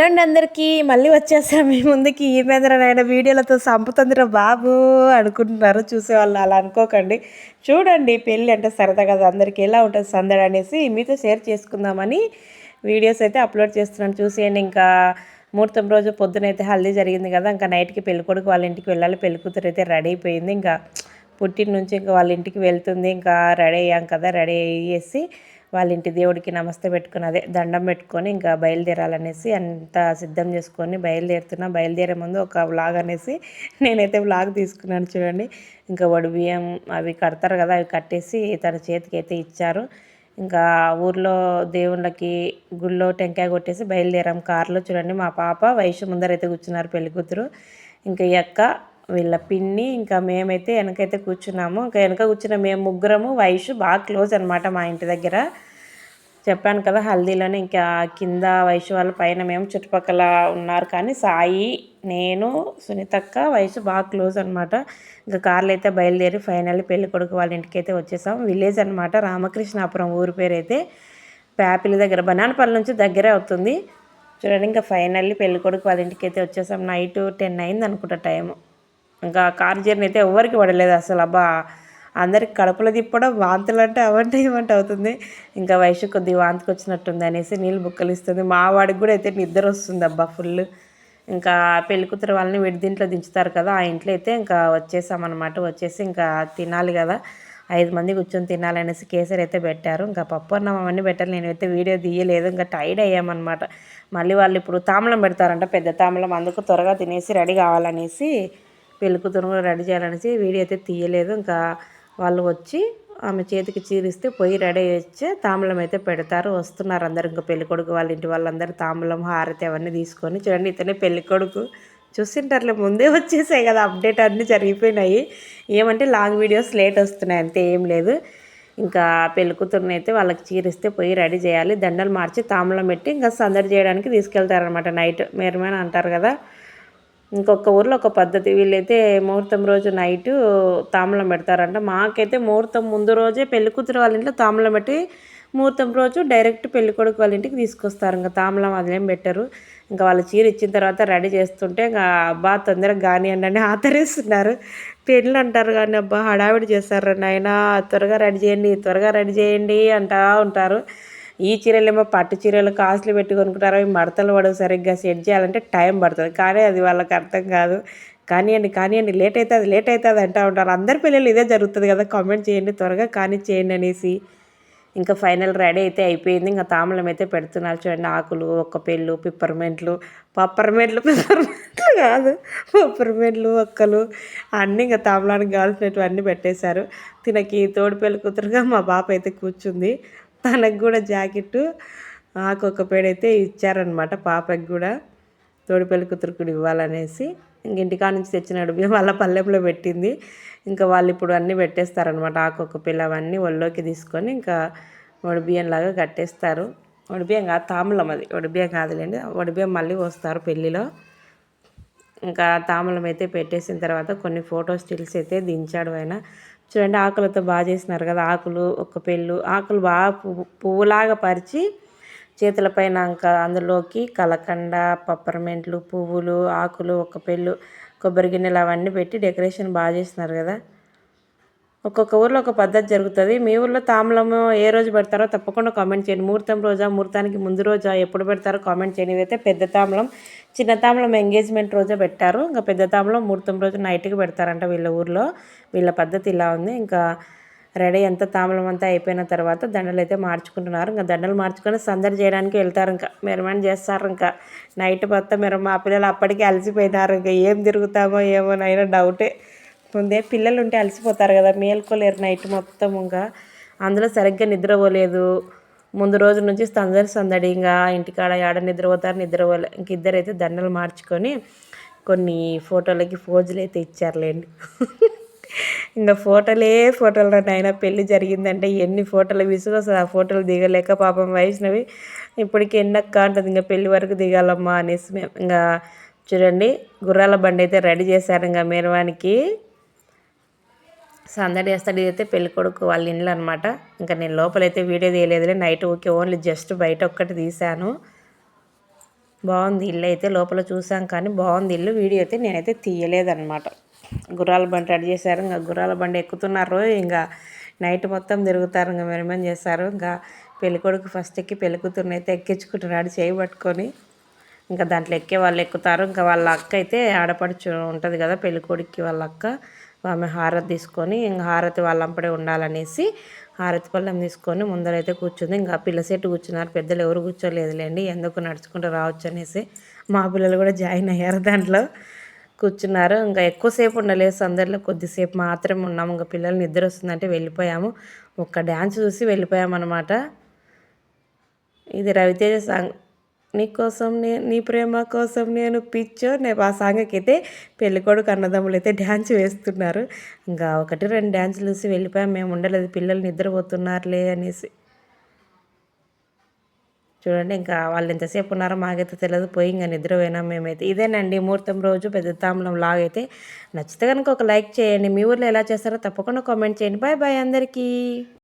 Hello అండి అందరికీ. మళ్ళీ వచ్చేసాం. మీ ముందుకి ఈ నాయన వీడియోలతో సంపుతుందిరా బాబు అనుకుంటున్నారు. చూసేవాళ్ళు అలా అనుకోకండి. చూడండి పెళ్ళి అంటే సరదా కదా. అందరికీ ఎలా ఉంటుంది సందడి అనేసి మీతో షేర్ చేసుకుందామని వీడియోస్ అయితే అప్లోడ్ చేస్తున్నాను. చూసేయండి. ఇంకా ముహూర్తం రోజు పొద్దునైతే హల్దీ జరిగింది కదా. ఇంకా నైట్కి పెళ్ళికొడుకు వాళ్ళ ఇంటికి వెళ్ళాలి. పెళ్ళికూతురు అయితే రెడీ అయిపోయింది. ఇంకా పుట్టిన నుంచి ఇంకా వాళ్ళ ఇంటికి వెళ్తుంది. ఇంకా రెడీ అయ్యాం కదా. రెడీ అయ్యేసి వాళ్ళ ఇంటి దేవుడికి నమస్తే పెట్టుకుని అదే దండం పెట్టుకొని ఇంకా బయలుదేరాలనేసి అంత సిద్ధం చేసుకొని బయలుదేరుతున్నా. బయలుదేరే ముందు ఒక వ్లాగ్ అనేసి నేనైతే వ్లాగ్ తీసుకున్నాను చూడండి. ఇంకా వడి బియ్యం అవి కడతారు కదా అవి కట్టేసి తన చేతికి అయితే ఇచ్చారు. ఇంకా ఊర్లో దేవుళ్ళకి గుళ్ళో టెంకాయ కొట్టేసి బయలుదేరాం. కారులో చూడండి మా పాప వయసు ముందరైతే కూర్చున్నారు పెళ్ళి కూతురు. ఇంకా ఈ అక్క వీళ్ళ పిన్ని ఇంకా మేమైతే వెనకైతే కూర్చున్నాము. ఇంకా వెనక కూర్చున్న మేము ముగ్గురము వయసు బాగా క్లోజ్ అనమాట మా ఇంటి దగ్గర. చెప్పాను కదా హల్దీలోనే ఇంకా కింద వయసు వాళ్ళ పైన మేము చుట్టుపక్కల ఉన్నారు. కానీ సాయి నేను సునీతక్క వయసు బాగా క్లోజ్ అనమాట ఇంకా కార్లు అయితే బయలుదేరి ఫైనల్ పెళ్ళి కొడుకు వాళ్ళ ఇంటికి అయితే వచ్చేసాం. విలేజ్ అనమాట రామకృష్ణాపురం ఊరి పేరు అయితే ప్యాపిలి దగ్గర బనానపల్లి నుంచి దగ్గరే అవుతుంది. చూడండి ఇంకా ఫైనల్లీ పెళ్ళి కొడుకు వాళ్ళ ఇంటికి అయితే వచ్చేసాం. నైట్ టెన్ అయింది అనుకుంటా టైము. ఇంకా కార్ జర్నీ అయితే ఎవరికి పడలేదు అసలు అబ్బా. అందరికి కడుపులో తిప్పడం వాంతులు అంటే అవంటే ఏమంటే అవుతుంది. ఇంకా వయసు కొద్దిగా వాంతికి వచ్చినట్టుంది అనేసి నీళ్ళు బుక్కలు ఇస్తుంది. మా వాడికి కూడా అయితే నిద్ర వస్తుంది అబ్బా ఫుల్ ఇంకా పెళ్ళికూతురు వాళ్ళని విడి దీంట్లో దించుతారు కదా ఆ ఇంట్లో అయితే ఇంకా వచ్చేసామన్నమాట. వచ్చేసి ఇంకా తినాలి కదా. ఐదు మంది కూర్చొని తినాలనేసి కేసరి అయితే పెట్టారు. ఇంకా పప్పు అన్నం అవన్నీ పెట్టాలి. నేనైతే వీడియో తీయలేదు. ఇంకా టైడ్ అయ్యామన్నమాట. మళ్ళీ వాళ్ళు ఇప్పుడు తామలం పెడతారంట పెద్ద తామలం. అందుకు త్వరగా తినేసి రెడీ కావాలనేసి పెళ్ళికూతురు కూడా రెడీ చేయాలనేసి వీడియో అయితే తీయలేదు. ఇంకా వాళ్ళు వచ్చి ఆమె చేతికి చీరిస్తే పొయ్యి రెడీ వచ్చి తాంబూలం అయితే పెడతారు. వస్తున్నారు అందరు. ఇంకా పెళ్ళికొడుకు వాళ్ళ ఇంటి వాళ్ళందరూ తాంబూలం హారతి అవన్నీ తీసుకొని చూడండి ఇతనే పెళ్ళికొడుకు చూసింటారులే ముందే వచ్చేసాయి కదా. అప్డేట్ అన్నీ జరిగిపోయినాయి. ఏమంటే లాంగ్ వీడియోస్ లేట్ వస్తున్నాయి అంతే ఏం లేదు. ఇంకా పెళ్ళికూతురుని అయితే వాళ్ళకి చీరిస్తే పోయి రెడీ చేయాలి. దండలు మార్చి తాంబూలం పెట్టి ఇంకా సందడి చేయడానికి తీసుకెళ్తారనమాట నైట్. మేరమైన అంటారు కదా. ఇంకొక ఊర్లో ఒక పద్ధతి. వీళ్ళైతే ముహూర్తం రోజు నైట్ తాంబూలం పెడతారంట. మాకైతే ముహూర్తం ముందు రోజే పెళ్ళి కూతురు వాళ్ళ ఇంట్లో తాంబూలం పెట్టి ముహూర్తం రోజు డైరెక్ట్ పెళ్ళి కొడుకు వాళ్ళ ఇంటికి తీసుకొస్తారు. ఇంకా తాంబూలం అదేం పెట్టరు. ఇంకా వాళ్ళ చీర ఇచ్చిన తర్వాత రెడీ చేస్తుంటే ఇంకా అబ్బా తొందరగా కానివ్వండి అని ఆతరేస్తున్నారు. పెళ్ళి అంటారు కానీ అబ్బా హడావిడి చేస్తారు. నాయన త్వరగా రెడీ చేయండి త్వరగా రెడీ చేయండి అంటా ఉంటారు. ఈ చీరలేమో పట్టు చీరలు కాస్ట్లు పెట్టి కొనుక్కుంటారు అవి మడతలు పడవు సరిగ్గా సెట్ చేయాలంటే టైం పడుతుంది. కానీ అది వాళ్ళకి అర్థం కాదు. కానివ్వండి కానివ్వండి లేట్ అవుతుంది లేట్ అవుతుంది అంటూ ఉంటారు. అందరి పిల్లలు ఇదే జరుగుతుంది కదా. కామెంట్ చేయండి త్వరగా కానీ చేయండి అనేసి. ఇంకా ఫైనల్ రెడీ అయితే అయిపోయింది. ఇంకా తామలం అయితే పెడుతున్నారు చూడండి. ఆకులు ఒక్క పెళ్ళు పిప్పర్మెంట్లు పప్పర్మెంట్లు పిప్పర్మెంట్లు కాదు. పప్పర్మెంట్లు ఒక్కలు అన్నీ ఇంకా తామలానికి కావాల్సినటువన్నీ పెట్టేశారు. తినకి తోడు పెళ్ళి కూతురుగా మా బాప అయితే కూర్చుంది. తనకు కూడా జాకెట్టు ఆకొక్క పేడైతే ఇచ్చారనమాట పాపకి కూడా. తోడిపల్లి కూతురుకుడు ఇవ్వాలనేసి ఇంక ఇంటికా నుంచి తెచ్చిన వాళ్ళ పల్లెంలో పెట్టింది. ఇంకా వాళ్ళు ఇప్పుడు అన్నీ పెట్టేస్తారనమాట ఆకొక్క పిల్ల అవన్నీ ఒళ్ళోకి తీసుకొని ఇంకా వడిబియ్యం లాగా కట్టేస్తారు. వడిబియ్యం కాదు తాములం అది. వడిబియ్యం కాదులేండి. వడిబియ్యం మళ్ళీ వస్తారు పెళ్ళిలో. ఇంకా తాములం అయితే పెట్టేసిన తర్వాత కొన్ని ఫోటో స్టిల్స్ అయితే దించాడు ఆయన. చూడండి ఆకులతో బాగా చేసినారు కదా ఆకులు ఒక పెళ్ళు ఆకులు బాగా పువ్వు పువ్వులాగా పరిచి చేతుల పైన అందులోకి కలకండ పప్పరమెంట్లు పువ్వులు ఆకులు ఒక పెళ్ళు కొబ్బరి గిన్నెలు అవన్నీ పెట్టి డెకరేషన్ బాగా చేసినారు కదా. ఒక్కొక్క ఊర్లో ఒక పద్ధతి జరుగుతుంది. మీ ఊర్లో తాంబూలము ఏ రోజు పెడతారో తప్పకుండా కామెంట్ చేయండి. ముహూర్తం రోజా ముహూర్తానికి ముందు రోజా ఎప్పుడు పెడతారో కామెంట్ చేయండి. ఇదైతే పెద్ద తాంబూలం చిన్న తాంబూలం ఎంగేజ్మెంట్ రోజే పెట్టారు. ఇంకా పెద్ద తాంబూలం ముహూర్తం రోజు నైట్కి పెడతారంట వీళ్ళ ఊర్లో. వీళ్ళ పద్ధతి ఇలా ఉంది. ఇంకా రెడీ ఎంత తాములం అంతా అయిపోయిన తర్వాత దండలు అయితే మార్చుకుంటున్నారు. ఇంకా దండలు మార్చుకొని సందడి చేయడానికి వెళ్తారు ఇంకా. మెరమని చేస్తారు ఇంకా. నైట్ మొత్తం మీరు మా పిల్లలు అప్పటికే అలసిపోయినారు. ఇంకా ఏం తిరుగుతామో ఏమో డౌటే ముందే పిల్లలు ఉంటే అలసిపోతారు కదా మేల్కోలేరు నైట్ మొత్తం ఇంకా. అందులో సరిగ్గా నిద్రపోలేదు. ముందు రోజు నుంచి సందడి సందడి ఇంకా ఇంటికాడ ఆడ నిద్రపోతారు నిద్రపోలే. ఇంక ఇద్దరైతే దండలు మార్చుకొని కొన్ని ఫోటోలకి ఫోజులు అయితే ఇచ్చారులేండి. ఇంకా ఫోటోలే ఫోటోలు అయినా పెళ్ళి జరిగిందంటే ఎన్ని ఫోటోలు విసుగొస్తుంది ఆ ఫోటోలు దిగలేక పాపం వయసునవి ఇప్పటికి ఎన్నక్క అంటుంది ఇంకా పెళ్ళి వరకు దిగాలమ్మా అనేసి మేము. ఇంకా చూడండి గుర్రాల బండి అయితే రెడీ చేశారు ఇంకా మేరవానికి సందడి చేస్తాడు ఇదైతే పెళ్ళికొడుకు వాళ్ళ ఇండ్లు అనమాట ఇంకా నేను లోపలైతే వీడియో తీయలేదులే నైట్ ఓకే ఓన్లీ జస్ట్ బయట ఒక్కటి తీశాను. బాగుంది ఇల్లు అయితే లోపల చూసాం కానీ బాగుంది ఇల్లు వీడియో అయితే నేనైతే తీయలేదన్నమాట. గుర్రాల బండి రెడీ చేశారు ఇంకా గుర్రాల బండి ఎక్కుతున్నారు ఇంకా నైట్ మొత్తం తిరుగుతారు ఇంకా మెరమని చేస్తారు ఇంకా పెళ్ళికొడుకు ఫస్ట్ ఎక్కి పెళ్ళికూతురుని అయితే ఎక్కించుకుంటున్నాడు చేయి పట్టుకొని. ఇంకా దాంట్లో ఎక్కే వాళ్ళు ఎక్కుతారు ఇంకా వాళ్ళ అక్క అయితే ఆడపడుచు ఉంటుంది కదా పెళ్ళికొడుక్కి వాళ్ళ అక్క. ఆమె హారతి తీసుకొని ఇంకా హారతి వాళ్ళంపడే ఉండాలనేసి హారతి పళ్ళెం తీసుకొని ముందరైతే కూర్చుంది. ఇంకా పిల్ల సెట్టు కూర్చున్నారు. పెద్దలు ఎవరు కూర్చోలేదులేండి ఎందుకు నడుచుకుంటూ రావచ్చు అనేసి మా పిల్లలు కూడా జాయిన్ అయ్యారు దాంట్లో. కూర్చున్నారు. ఇంకా ఎక్కువసేపు ఉండలేదు. సందర్లో కొద్దిసేపు మాత్రమే ఉన్నాము. ఇంకా పిల్లలు నిద్ర వస్తుందంటే వెళ్ళిపోయాము. ఒక్క డ్యాన్స్ చూసి వెళ్ళిపోయామన్నమాట. ఇది రవితేజ సాంగ్. నీకోసం నే నీ ప్రేమ కోసం నేను పిచ్చో నేను ఆ సాంగ్కి అయితే పెళ్ళికొడుకు అన్నదమ్ములు అయితే డ్యాన్స్ వేస్తున్నారు. ఇంకా ఒకటి రెండు డ్యాన్సులు చూసి వెళ్ళిపోయాం. మేము ఉండలేదు. పిల్లలు నిద్రపోతున్నారులే అనేసి. చూడండి ఇంకా వాళ్ళు ఎంతసేపు ఉన్నారో మాకైతే తెలియదు పోయి ఇంకా నిద్ర పోయినాం మేమైతే. ఇదేనండి ముహూర్తం రోజు పెద్ద తాంబలం లాగైతే నచ్చితే కనుక ఒక లైక్ చేయండి. మీ ఊర్లో ఎలా చేస్తారో తప్పకుండా కామెంట్ చేయండి. బాయ్ బాయ్ అందరికీ.